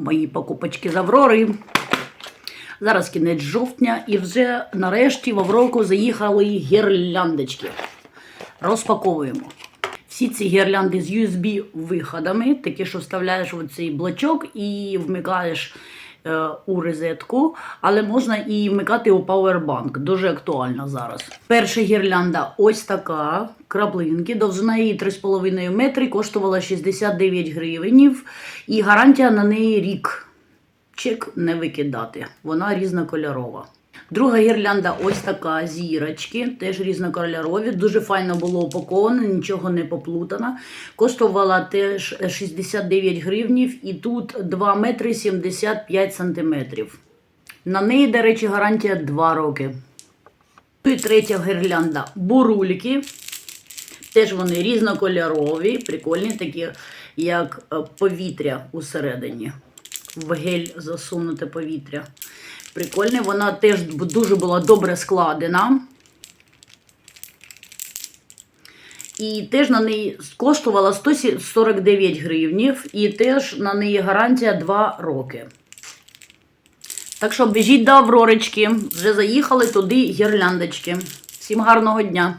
Мої покупочки з Аврори. Зараз кінець жовтня і вже нарешті в Авроку заїхали гірляндочки. Розпаковуємо. Всі ці гірлянди з USB виходами, такі, що вставляєш в цей блочок і вмикаєш у розетку, але можна і вмикати у пауербанк. Дуже актуально зараз. Перша гірлянда ось така, краплинки, довжина її 3,5 метри, коштувала 69 гривень. і гарантія на неї рік. Чек не викидати, вона різнокольорова. Друга гірлянда ось така зірочки, теж різнокольорові. Дуже файно було упаковано, нічого не поплутано. Коштувала теж 69 гривнів і тут 2 метри 75 сантиметрів. На неї, до речі, гарантія 2 роки. І третя гірлянда бурульки. Теж вони різнокольорові, прикольні, такі, як е, повітря усередині. В гель засунуте повітря. Прикольне, вона теж дуже була добре складена. І теж на неї коштувала 149 гривнів, і теж на неї гарантія 2 роки. Так що біжіть до Авророчки, вже заїхали туди гірляндочки. Всім гарного дня!